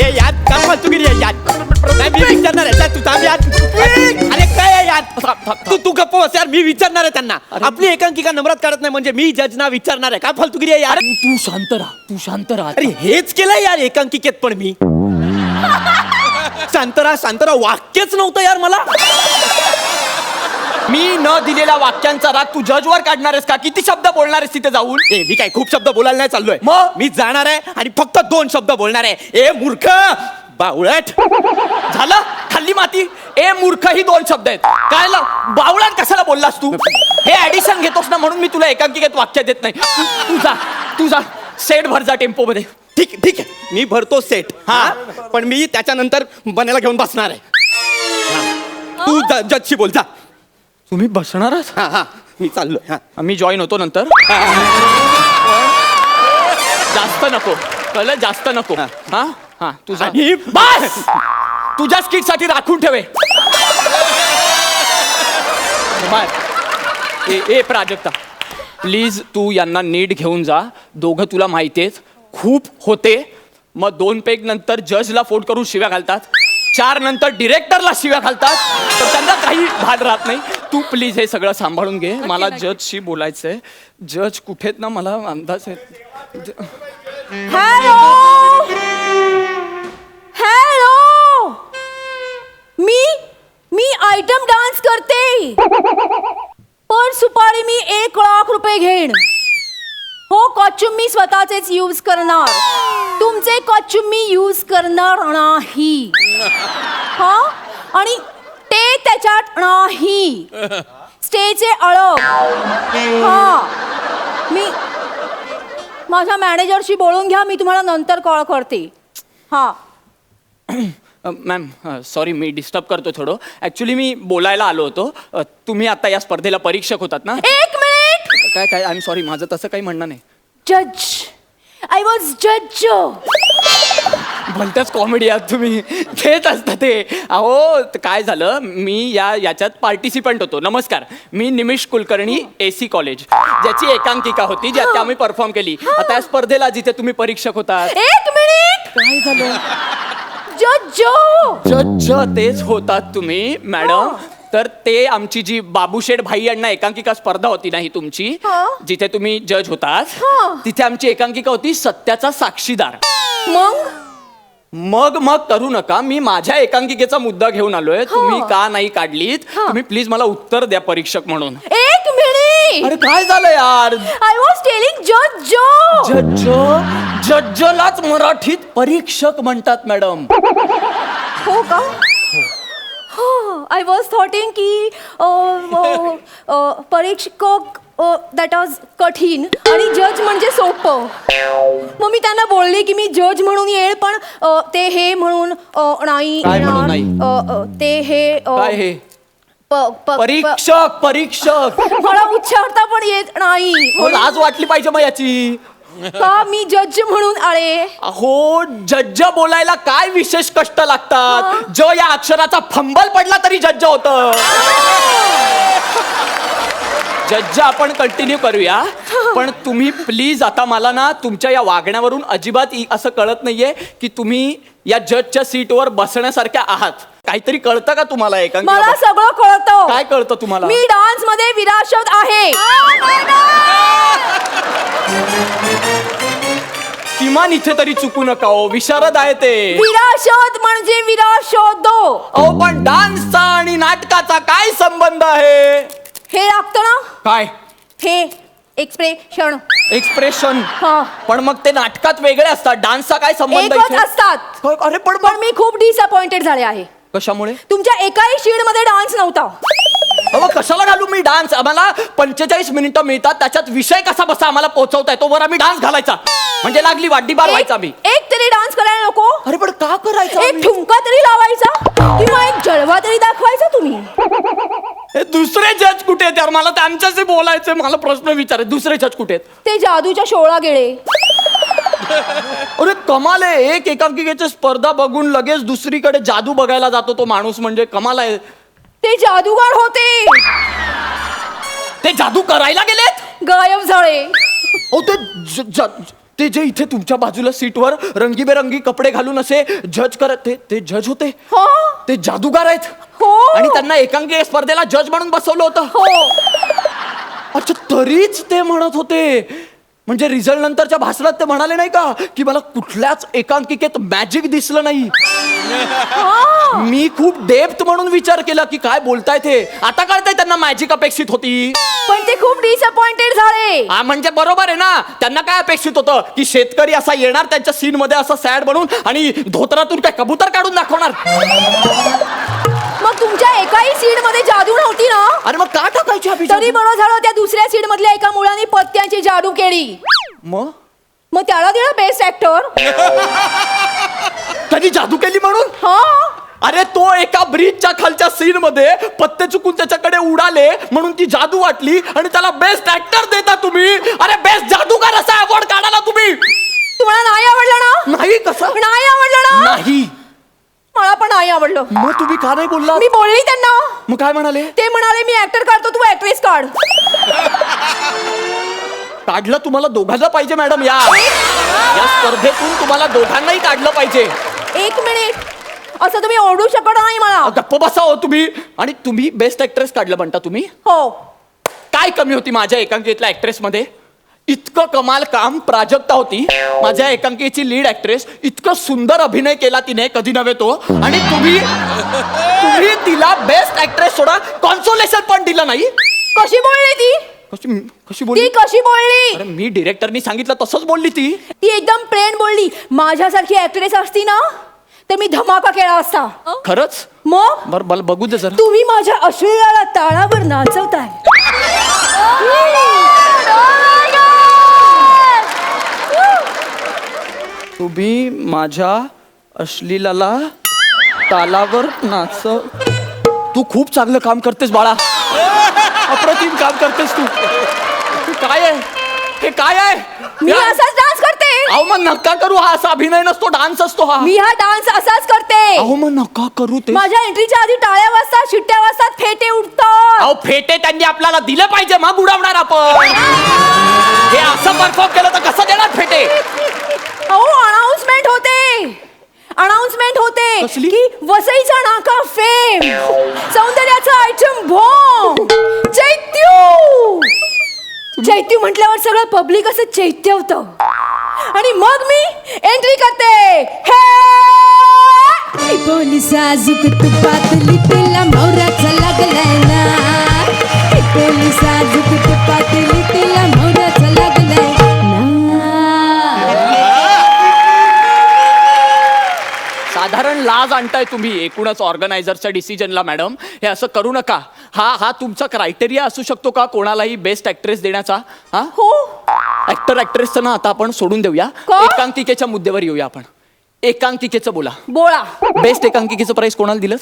हे यार का फालतूगिरी आहे यार नाही मी विचारणार आहे चल, तू थांब यार अरे काय आहे यार तू तू गप्प बस यार मी विचारणार आहे त्यांना. आपली एकांकिका नम्रात काढत नाही म्हणजे मी जज ना विचारणार आहे. काय फालतूगिरी आहे यार तू तू शांत राहा तू शांत राहा. अरे हेच केलंय यार एकांकिकेत पण मी. शांतरा शांतरा वाक्यच नव्हतं यार मला. मी न दिलेल्या वाक्यांचा राग तू जजवर काढणार आहेस का? किती शब्द बोलणार आहेस तिथे जाऊन? ए मी काय खूप शब्द बोलायला नाही चाललोय. मग? मी जाणार आहे आणि फक्त दोन शब्द बोलणार आहे. ए मूर्ख! बावळट! झालं? खाल्ली माती? ए मूर्ख ही दोन शब्द आहेत. काय ला- बावळात कशाला बोललास तू? हे ऍडिशन घेतोस ना म्हणून मी तुला एकांकिकेत वाक्य देत नाही. तू- तू जा तू जा. सेट भर जा टेम्पो मध्ये ठीक ठीक आहे. मी भरतो सेट. हा. पण मी त्याच्यानंतर बनायला घेऊन बसणार आहे. हा. तू ज- जजशी बोल जा. तुम्ही बसणारच हा हा. मी चाललोय हा. मी जॉईन होतो नंतर. जास्त नको. कळलं? जास्त नको. हा. हा? हा तुझा. आणि- बस! तुझ्या स्किटसाठी राखून ठेवे. बाय. ए ए प्राजक्ता. प्लीज तू यांना नीट घेऊन जा. दोघं तुला माहिती आहेत खूप होते. मग दोन पेग नंतर जजला फोन करून शिव्या घालतात. चार नंतर डिरेक्टरला शिव्या घालतात. तर त्यांना काही भान राहत नाही. तू प्लीज हे सगळं सांभाळून घे. मला जजशी बोलायचंय. जज कुठेत ना मला अंदाज आहे. ज- हॅलो हॅलो मी मी आयटम डान्स करते. पण सुपारी मी एक लाख रुपये घेईन. कॉस्च्युम मी स्वतःचेच यूज करणार. तुमचे कॉस्च्युम मी यूज करणार नाही. हा? आणि ते त्याच्यात नाही. स्टेचे अळग हा. मी माझ्या मॅनेजरशी बोलून घ्या मी तुम्हाला नंतर कॉल करते. हा. मॅम सॉरी मी डिस्टर्ब करतो थोडं. ॲक्च्युली मी बोलायला आलो होतो. अ, तुम्ही आता या स्पर्धेला परीक्षक होतात ना? एक मिनिट! काय काय आय एम सॉरी माझं तसं काही म्हणणं नाही. जज आय वॉज जज भलत्याच कॉमेडी आहात तुम्ही. घेत असता ते. अहो त- काय झालं? मी या याच्यात पार्टिसिपंट होतो. नमस्कार. मी Nimish Kulkarni A C college ज्याची एकांकिका होती ज्यात आम्ही परफॉर्म केली. आता या स्पर्धेला जिथे तुम्ही परीक्षक होतात. एक मिनिट काय झालं? जज जज तेच होतात तुम्ही मॅडम तर ते आमची जी बाबूशेठ भाई यांना एकांकिका स्पर्धा होती नाही तुमची हा. जिथे तुम्ही जज होतात हा. तिथे आमची एकांकिका होती सत्याचा साक्षीदार. मग? मग मग करू नका मी माझ्या एकांकिकेचा मुद्दा घेऊन आलोय तुम्ही का नाही काढलीत? हा. तुम्ही प्लीज मला उत्तर द्या परीक्षक म्हणून. एक मिनिट! अरे काय झालं यार? आय वॉज टेलिंग जज जज जज्जलाच मराठीत परीक्षक म्हणतात मॅडम. हो का? आय वॉज थॉटिंग की परीक्षक दॅट वॉज कठीण आणि जज म्हणजे सोपं मग मी त्यांना बोलले की मी जज म्हणून येईल पण अ, ते हे म्हणून अ, नाही काय म्हणून येणार. नाही? अ, अ, ते हे अ, काय हे प- प- प- परीक्षक परीक्षक मला उच्चारता पण येत नाही लाज वाटली पाहिजे मग याची का मी जज म्हणून आले अहो जज्ज बोलायला काय विशेष कष्ट लागतात? ज या अक्षराचा फंबल पडला तरी जज्ज होत. जज्ज आपण कंटिन्यू करूया. पण तुम्ही प्लीज आता मला ना तुमच्या या वागण्यावरून अजिबात इ- असं कळत नाहीये की तुम्ही या जजच्या सीटवर बसण्यासारख्या आहात. काहीतरी कळतं का तुम्हाला मला एकांकिका सगळं कळतं. काय कळतं तुम्हाला? मी डान्समध्ये विराशत आहे. किमान इथे तरी चुकू नका हो विशारद आहे ते. विराशत म्हणजे विराशोदो अहो पण डान्सचा आणि नाटकाचा काय संबंध आहे? हे लागतं ना? काय? हे एक्सप्रेशन एक्सप्रेशन हा. पण मग ते नाटकात वेगळे असतात. डान्सचा काय संबंध एकच इथे? असतात. काय- अरे पण पण मी खूप डिसअपॉइंटेड झाले आहे. कशामुळे? तुमच्या एकाही शीडमध्ये डान्स नव्हता. अहो कशाला घालू मी डान्स? आम्हाला पंचेचाळीस मिनिटं मिळतात त्याच्यात विषय कसा बसा आम्हाला पोहोचवताय? तो बरं आम्ही डान्स घालायचा. म्हणजे लागली वाड्डी बार व्हायचा एक मी एक तरी डान्स करायला नको. अरे पण का करायचं एक आम्ही? ठुमका तरी लावायचा किंवा एक जलवा तरी दाखवायचा तुम्ही. हे दुसरे जज कुठे आहेत यार? मला त्यांच्याशी बोलायचं मला प्रश्न विचार दुसरे जज कुठे आहेत? ते जादूच्या शोळा गेले. अरे कमाल आहे एक एकांकिकेची स्पर्धा बघून लगेच दुसरीकडे जादू बघायला जातो तो माणूस म्हणजे कमाल आहे. ते जादूगार होते. ते जादू करायला गेलेत? गायब झाले. अहो ते ज- ज- ते जे इथे तुमच्या बाजूला सीटवर रंगीबेरंगी कपडे घालून असे जज करत ते ते जज होते? हो. ते जादूगार आहेत? हो. आणि त्यांना एकांकी स्पर्धेला जज म्हणून बसवलं होतं? हो. अच्छा तरीच ते म्हणत होते. म्हणजे रिझल्ट नंतरच्या भाषणात ते म्हणाले नाही का की मला कुठल्याच एकांकिकेत मॅजिक दिसलं नाही. मी खूप डेप्थ म्हणून विचार केला की काय बोलताय ते. आता कळतंय त्यांना मॅजिक अपेक्षित होती. पण ते खूप डिसअपॉइंटेड झाले. हा म्हणजे बरोबर आहे ना. त्यांना काय अपेक्षित होतं? की शेतकरी असा येणार त्यांच्या सीन मध्ये असं सॅड बनून आणि धोतरातून काय कबूतर काढून दाखवणार? मग तुमच्या एकाही सीडमध्ये जादू नव्हती ना? अरे मग का टाकायची हा तरी? बरं झालं त्या दुसऱ्या सीड मधल्या एका मुलाने पत्त्यांची जादू केली. मग? मग त्याला दिलं बेस्ट ऍक्टर त्यांनी जादू केली म्हणून? हा. अरे तो एका ब्रिजच्या खालच्या सीन मध्ये पत्ते चुकून त्याच्याकडे उडाले म्हणून ती जादू वाटली आणि त्याला बेस्ट ऍक्टर देता तुम्ही. अरे बेस्ट जादूगार असा अवॉर्ड काढाला तुम्ही. तुम्हाला नाही आवडलं ना? नाही कसं? नाही आवडलं ना? नाही. मला पण नाही आवडलं. मग तुम्ही का नाही बोलला मी बोलली त्यांना. मग काय म्हणाले? ते म्हणाले मी ऍक्टर काढतो तू ऍक्ट्रेस काढ. काढलं तुम्हाला दोघांना पाहिजे मॅडम या. या स्पर्धेतून तुम्हाला दोघांनाही काढलं पाहिजे. एक मिनिट. असं तुम्ही ओरडू शकत नाही मला. गप्प बसा हो तुम्ही. आणि तुम्ही बेस्ट ऍक्ट्रेस काढलं म्हणता तुम्ही? हो. काय कमी होती माझ्या एकांकिकेतल्या ऍक्ट्रेस मध्ये इतकं कमाल काम प्राजक्ता होती. माझ्या एकांकिकेची लीड ऍक्ट्रेस इतकं सुंदर अभिनय केला तिने कधी नव्हे तो. आणि तुम्ही तुम्ही तिला बेस्ट ऍक्ट्रेस सोडा. कॉन्सोलेशन पण दिलं नाही. कशी बोलली ती? कशी कशी ती बोलली कशी बोलली? अरे मी डिरेक्टरनी सांगितलं तसंच बोलली ती. ती एकदम प्लेन बोलली. माझ्यासारखी ऍक्ट्रेस असती ना तर मी धमाका केला असता. खरंच? मग? बर मला बघू दे जरा. तुम्ही माझ्या अश्विराला ताळावर नाचवताय. तुम्ही माझ्या अश्लीलाला तालावर नाच तू खूप चांगलं काम करतेस बाळा. अप्रतिम काम करतेस तू. काय आहे? हे काय आहे? मी या- असाच डान्स करते. अहो मग नका करू. हा असा अभिनय नसतो डान्स असतो हा. मी हा डान्स असाच करते. अहो मग नका करू ते. माझ्या एंट्रीच्या आधी टाळ्या वाजतात शिट्ट्या वाजतात फेटे उठतात. अहो फेटे त्यांनी आपल्याला दिले पाहिजे मग उडवणार आपण. हे असं परफॉर्म केलं तर कसं देणार फेटे? अहो अनाउन्समेंट होते. अनाउन्समेंट होते? की वसईचा नाका फेम सौंदर्याचा आयटम भोम चैत्य. चैत्य म्हटल्यावर सगळं पब्लिक असं चैत्य होतं. आणि मग मी एंट्री करते. हे! बोली साजूक तुपातली तिला मोराचा लागलाय ना. बोली साजूक तुपातली तिला लाज आणताय तुम्ही एकूणच ऑर्गनायझरच्या डिसिजनला मॅडम. हे असं करू नका. हा हा तुमचा क्रायटेरिया असू शकतो का? कोणालाही बेस्ट ऍक्ट्रेस देण्याचा? हा? हो. ऍक्टर ऍक्ट्रेसचं ना आता आपण सोडून देऊया. का? एकांकिकेच्या मुद्द्यावर येऊया आपण. एकांकिकेचं बोला. बोळा बेस्ट एकांकिकेचं प्राइस कोणाला दिलं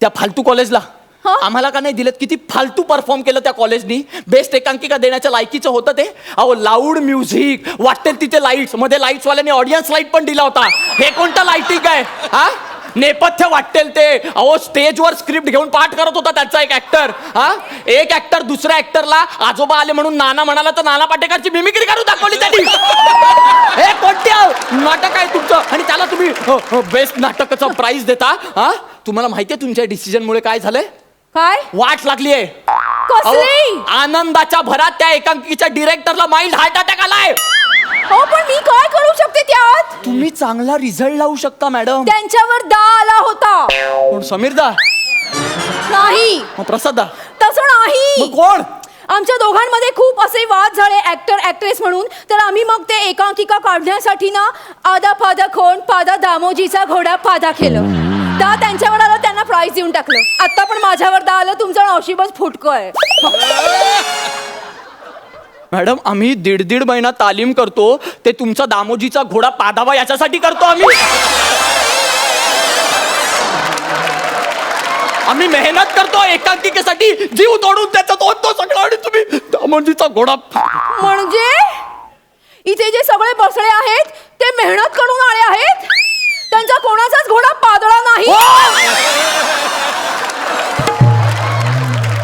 त्या फालतू कॉलेजला? आम्हाला का नाही दिलं किती फालतू परफॉर्म केलं त्या कॉलेजनी बेस्ट एकांकिका देण्याच्या लायकीचं होतं ते? अहो लाऊड म्युझिक वाटेल तिथे लाईट्समध्ये लाईट्स वाल्याने ऑडियन्स लाइट पण दिला होता. हे कोणतं लाईटिंग आहे? हा नेपथ्य वाटेल ते. अहो स्टेजवर स्क्रिप्ट घेऊन पाठ करत होता त्याचा एक ऍक्टर हा एक ऍक्टर दुसऱ्या ऍक्टरला आजोबा आले म्हणून नाना म्हणाला तर नाना पाटेकरची मिमिक्री करून दाखवली त्यांनी हे कोणते नाटक आहे तुमचं. आणि त्याला तुम्ही बेस्ट नाटकाचा प्राइज देता. हा तुम्हाला माहितीये तुमच्या डिसिजनमुळे काय झालंय? काय? वाट लागली आहे. कसली? आनंदाच्या भरात त्या एकांकीच्या डिरेक्टरला माइल्ड हार्ट अटॅक आलाय. हो पण मी काय करू शकते त्यात? तुम्ही चांगला रिझल्ट लावू शकता मॅडम त्यांच्यावर दा आला होता. कोण? समीर दा नाही. मग प्रसाद दा तसं नाही. मग कोण? आमच्या दोघांमध्ये खूप असे वाद झाले ऍक्टर ऍक्ट्रेस म्हणून. तर आम्ही मग ते एकांकिका काढण्यासाठी ना आदा फादा खोंड पादा दामोजीचा घोडा पादा केलं. दा त्यांच्यावर आलं प्राईज देऊन टाकलं. आता पण माझ्यावर दा आलं तुमचं नशीबच फुटकं आहे मॅडम आम्ही दीड दीड महिना तालीम करतो ते तुमचा दामोजीचा घोडा पादावा याच्यासाठी करतो आम्ही. आम्ही मेहनत करतो एकांकिकेसाठी जीव तोडून त्याच्यात होतो सगळं आणि तुम्ही दामोजीचा घोडा म्हणजे? इथे जे सगळे बसले आहेत ते मेहनत करून आले आहेत? त्यांचा कोणाचाच घोडा पादळा नाही.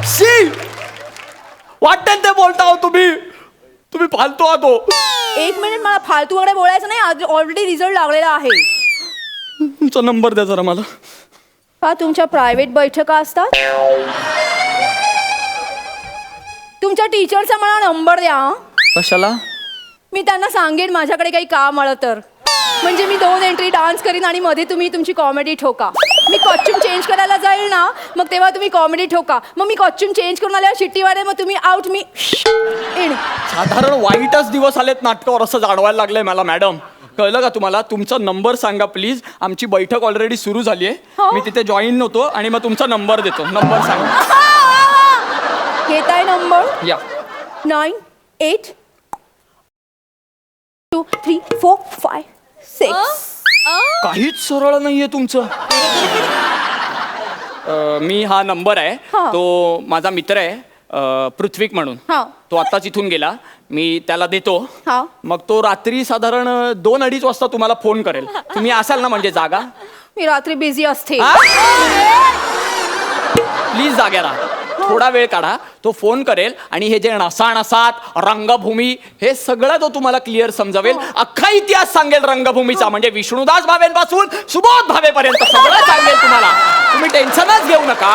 शी! वाटेल ते बोलता हो तुम्ही. तुम्ही फालतू आहात हो. एक मिनिट मला फालतूकडे बोलायचं नाही. ऑलरेडी रिझल्ट लागलेला आहे. तुमचा नंबर द्या जरा मला. का तुमच्या प्रायव्हेट बैठका असतात. तुमच्या टीचरचा मला नंबर द्या हं. कशाला? मी त्यांना सांगेन माझ्याकडे काही काम आलं तर. म्हणजे मी दोन एंट्री डान्स करीन आणि मध्ये तुम्ही तुमची कॉमेडी ठोका. मी कॉस्ट्युम चेंज करायला जाईल ना मग तेव्हा तुम्ही कॉमेडी ठोका. मग मी कॉस्ट्युम चेंज करून आल्यावर शिट्टी वाढेल मग तुम्ही आउट मी इन साधारण वाईटच दिवस आलेत नाटकावर असं जाणवायला लागलंय मला मॅडम कळलं का तुम्हाला? तुमचा नंबर सांगा प्लीज आमची बैठक ऑलरेडी सुरू झाली आहे. हो. मी तिथे जॉईन नव्हतो आणि मग तुमचा नंबर देतो. नंबर सांगा. घेताय नंबर या. Nine eight two three four five six काहीच सरळ नाहीये तुमचं. अं, मी हा नंबर आहे. हा. तो माझा मित्र आहे अं, पृथ्वीक म्हणून. हा. तो आत्ताच इथून गेला. मी त्याला देतो. हा. मग तो रात्री साधारण दोन अडीच वाजता तुम्हाला फोन करेल. तुम्ही असाल ना म्हणजे जागा? मी रात्री बिझी असते? प्लीज जाग्या राहा थोडा वेळ काढा तो फोन करेल आणि हे जे नसानसात रंगभूमी हे सगळं तो तुम्हाला क्लिअर समजावेल. अख्खा इतिहास सांगेल रंगभूमीचा. म्हणजे विष्णुदास भावेंपासून सुबोध भावेपर्यंत सगळं सांगेल तुम्हाला. तुम्ही टेन्शनच घेऊ नका.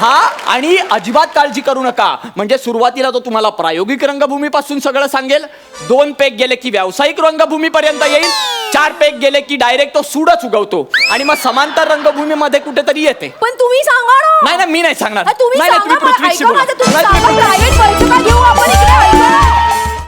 हा आणि अजिबात काळजी करू नका. म्हणजे सुरुवातीला तो तुम्हाला प्रायोगिक रंगभूमीपासून सगळं सांगेल. दोन पेग गेले की व्यावसायिक रंगभूमीपर्यंत येईल. चार पेग गेले की डायरेक्ट तो सूडच उगवतो. आणि मग समांतर रंगभूमीमध्ये कुठेतरी येते. पण तुम्ही सांगा ना. नाही नाही मी नाही सांगणार. नाही नाही, तुम्ही मला, पृथ्वीशी ऐका बोला. माझं, तुम्ही सांगा तुम्ही- प्रायव्हेट बैठका घेऊ आपण इकडे ऐका.